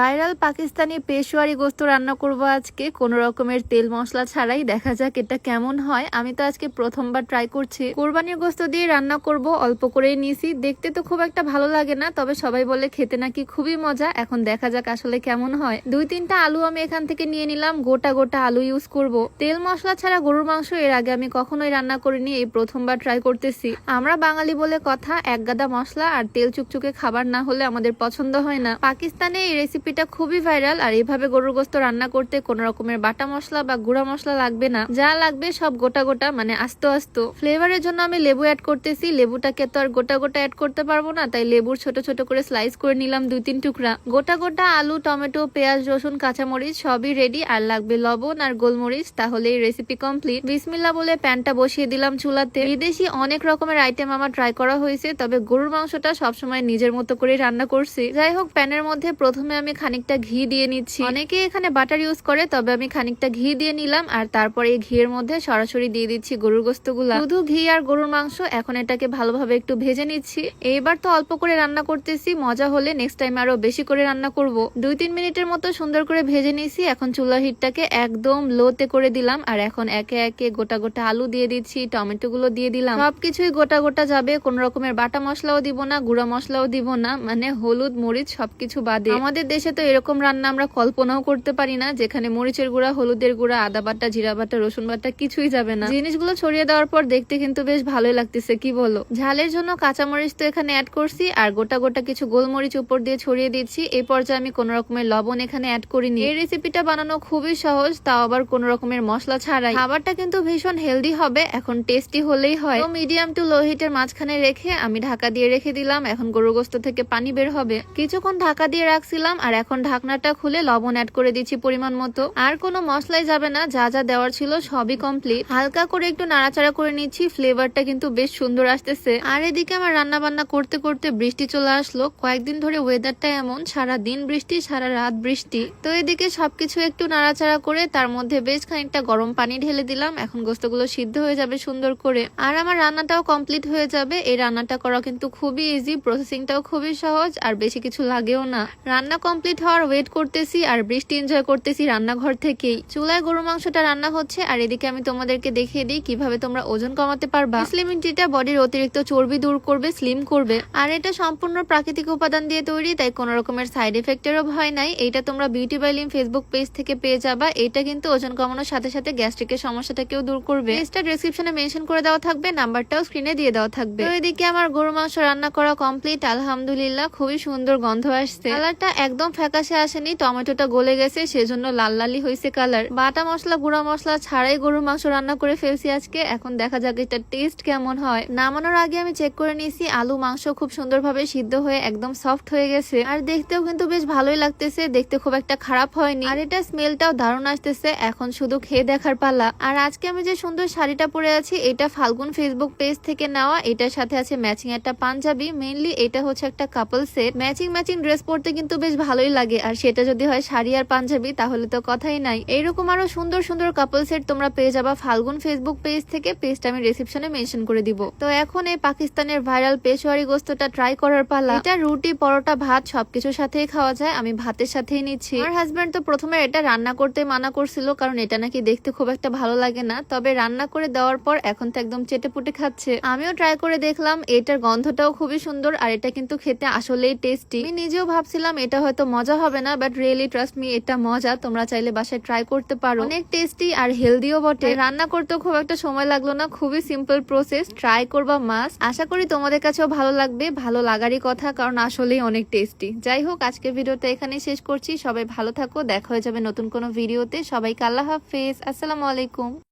Viral Pakistani Peshawari গোস্ত রান্না করব আজকে। কোনো রকমের তেল মশলা ছাড়াই দেখা যাক এটা কেমন হয়। আমি তো আজকে প্রথমবার ট্রাই করছি। কোরবানির গোস্ত দিয়ে রান্না করব, অল্প করেই নিয়েছি দেখতে তো খুব একটা ভালো লাগে না, তবে সবাই বলে খেতে নাকি খুবই মজা। এখন দেখা যাক আসলে কেমন হয়। দুই তিনটা আলু আমি এখান থেকে নিয়ে নিলাম, গোটা গোটা আলু ইউজ করব। তেল মশলা ছাড়া গরুর মাংস এর আগে আমি কখনোই রান্না করিনি, এই প্রথমবার ট্রাই করতেছি। আমরা বাঙালি বলে কথা, এক গাদা মশলা আর তেল চুকচুকে খাবার না হলে আমাদের পছন্দ হয় না। পাকিস্তানে এই রেসিপিটা খুবই ভাইরাল, আর এভাবে গরুর গোস্ত রান্না করতে কোনো রকমের বাটা মশলা বা গুঁড়া মশলা লাগবে না। যা লাগবে সব গোটা গোটা মানে আস্ত আস্ত। ফ্লেভারের জন্য আমি লেবু অ্যাড করতেছি। লেবুটাকে তো আর গোটা গোটা অ্যাড করতে পারব না, তাই লেবুর ছোট ছোট করে স্লাইস করে নিলাম দুই তিন টুকরা। গোটা গোটা আলু, টমেটো, পেঁয়াজ, রসুন, কাঁচামরিচ সবই রেডি আর লাগবে লবণ আর গোলমরিচ, তাহলে এই রেসিপি কমপ্লিট বিসমিল্লা বলে প্যানটা বসিয়ে দিলাম চুলাতে। বিদেশি অনেক রকমের আইটেম আমার ট্রাই করা হয়েছে, তবে গরুর মাংসটা সবসময় নিজের মতো করে রান্না করছি। যাই হোক, প্যানের মধ্যে প্রথমে আমি খানিকটা ঘি দিয়ে নিচ্ছি। অনেকে এখানে বাটার ইউজ করে, তবে আমি খানিকটা ঘি দিয়ে নিলাম, আর তারপরে এই ঘিয়ের মধ্যে সরাসরি দিয়ে দিচ্ছি গরুর গোস্তগুলা শুধু ঘি আর গরুর মাংস, এখন এটাকে ভালোভাবে একটু ভেজে নিচ্ছি। এইবার তো অল্প করে রান্না করতেছি, মজা হলে নেক্সট টাইম আরও বেশি করে রান্না করব। দুই তিন মিনিটের মতো সুন্দর করে ভেজে নিয়েছি, এখন চুলার হিটটাকে একদম লোতে করে দিলাম, আর এখন একে একে গোটা গোটা আলু দিয়ে দিচ্ছি টমেটো গুলো দিয়ে দিলাম। সবকিছুই গোটা গোটা যাবে, কোন রকমের বাটা মশলাও দিব না, গুঁড়া মশলাও দিব না মানে হলুদ, মরিচ সবকিছু বাদে। আমাদের দেশে তো এরকম রান্না আমরা কল্পনাও করতে পারি না, যেখানে মরিচের গুঁড়া, হলুদের গুঁড়া, আদা বাটা, জিরা বাটা, রসুন বাটা কিছুই যাবে না। জিনিসগুলো ছড়িয়ে দেওয়ার পর দেখতে কিন্তু বেশ ভালোই লাগতেছে, কি বলো? ঝালের জন্য কাঁচামরিচ তো এখানে অ্যাড করছি, আর গোটা গোটা কিছু গোলমরিচ উপর দিয়ে ছড়িয়ে দিচ্ছি। এই পর্যায়ে আমি কোন রকমের লবণ এখানে অ্যাড করিনি। এই রেসিপিটা বানানো খুবই সহজ, তাও আবার কোন রকমের মশলা ছাড়াই। খাবারটা কিন্তু ভীষণ হেলদি হবে, এখন টেস্টি হলেই হয়। তো মিডিয়াম টু লো হিটের মাঝখানে রেখে আমি ঢাকা দিয়ে রেখে দিলাম, এখন গরু গোস্ত থেকে পানি বের হবে। কিছুক্ষণ ঢাকা দিয়ে রাখছিলাম, আর এখন ঢাকনাটা খুলে লবণ অ্যাড করে দিচ্ছি পরিমাণ মতো। আর কোনো মশলাই যাবে না, যা যা দেওয়ার ছিল সবই কমপ্লিট হালকা করে একটু নাড়াচাড়া করে নিচ্ছি ফ্লেভারটা কিন্তু বেশ সুন্দর আসতেছে। আর এদিকে আমার রান্না বান্না করতে করতে বৃষ্টি চলে আসলো। কয়েকদিন ধরে ওয়েদারটা এমন, সারা দিন বৃষ্টি, সারা রাত বৃষ্টি। তো এদিকে সবকিছু একটু নাড়াচাড়া করে তার মধ্যে বেশ খানিকটা গরম পানি ঢেলে দিলাম। এখন গোস্তগুলো সিদ্ধ হয়ে যাবে সুন্দর করে। আর আমার রান্নাটাও কমপ্লিট হয়ে যাবে। এই রান্নাটা করা কিন্তু খুবই ইজি প্রসেসিংটাও খুবই সহজ, আর বেশি কিছু লাগেও না। রান্না কমপ্লিট হওয়ার ওয়েট করতেছি আর বৃষ্টি এনজয় করতেছি রান্নাঘর থেকেই। চুলায় গরু মাংসটা রান্না হচ্ছে আর এদিকে আমি তোমাদেরকে দেখিয়ে দিই কীভাবে তোমরা ওজন কমাতে পারবা। স্লিমিং টিটা বডির অতিরিক্ত চর্বি দূর করবে, স্লিম করবে। আর এটা সম্পূর্ণ প্রাকৃতিক উপাদান দিয়ে তৈরি, তাই কোনো রকমের সাইড এফেক্টেরও ভয় নাই। এটা তোমরা বিউটি বাইলিম ফেসবুক পেজ থেকে পেয়ে যাবা। এটা কিন্তু ওজন কমানোর সাথে সাথে গ্যাস্ট্রিকের সমস্যাটাকেও দূর করবে। পেজটা ডেসক্রিপশনে মেনশন করে দেওয়া থাকবে, নাম্বারটাও স্ক্রিনে দিয়ে দেওয়া থাকবে। তো এদিকে আমার গরু মাংস রান্না করা কমপ্লিট আলহামদুলিল্লাহ, খুবই সুন্দর গন্ধ আসছে। কালারটা একদম ফ্যাকাশে আসেনি, টমেটোটা গলে গেছে, সেজন্য লাল লালি হয়েছে কালার। বাটা মশলা, গুঁড়া মশলা ছাড়াই গরুর মাংস রান্না করে ফেলছি আজকে। এখন দেখা যাক এটা টেস্ট কেমন হয়। নামানোর আগে আমি চেক করে নিয়েছি, আলু মাংস খুব সুন্দরভাবে সিদ্ধ হয়ে একদম সফট হয়ে গেছে। আর দেখতেও কিন্তু বেশ ভালোই লাগতেছে, দেখতে খুব একটা খারাপ হয়নি। আর এটা স্মেলটাও দারুণ আসতেছে, এখন শুধু খেয়ে দেখার পালা। আর আজকে আমি যে সুন্দর শাড়িটা পরে আছি, এটা ফাল্গুন ফেসবুক পেজ থেকে নেওয়া। এটার সাথে আছে ম্যাচিং একটা পাঞ্জাবি। মেইনলি এটা হচ্ছে একটা couple set matching matching dress পরতে কিন্তু বেশ ভালোই লাগে। আর সেটা যদি হয় শাড়ি আর পাঞ্জাবি, তাহলে তো কথাই নাই। এইরকম আরও সুন্দর সুন্দর কাপল সেট তোমরা পেয়ে যাবা ফাল্গুন ফেসবুক পেজ থেকে। পেজটা আমি রিসেপশনে মেনশন করে দিব। তো এখন এই পাকিস্তানের ভাইরাল পেশোয়ারি গোস্তটা ট্রাই করার পালা। এটা রুটি, পরোটা, ভাত সবকিছুর সাথেই খাওয়া যায়। আমি ভাতের সাথেই নিচ্ছি। আমার হাজব্যান্ড তো প্রথমে এটা রান্না করতে মানা করছিল, কারণ এটা নাকি দেখতে খুব একটা ভালো লাগে না। তবে রান্না করে দেওয়ার পর এখন তো একদম চেটে পুটে খাচ্ছে। আমিও ট্রাই করে দেখলাম, এটার গন্ধটাও খুবই সুন্দর, আর এটা কিন্তু খেতে আসলেই টেস্টি আমি নিজেও ভাবছিলাম এটা হয়তো মজা হবে না বাট রিয়েলি ট্রাস্ট মি এটা মজা। তোমরা চাইলে বাসায় ট্রাই করতে পারো। অনেক টেস্টি আর হেলদিও বটে। রান্না করতেও খুব একটা সময় লাগল না। খুবই সিম্পল প্রসেস ট্রাই করবা মাস আশা করি তোমাদের কাছেও ভালো লাগবে। ভালো লাগারই কথা কারণ আসলেই অনেক টেস্টি যাই হোক আজকের ভিডিওটা এখানেই শেষ করছি। সবাই ভালো থাকো। দেখা হয়ে যাবে নতুন কোনো ভিডিওতে সবাইকে আল্লাহ হাফেজ। আসসালামু আলাইকুম।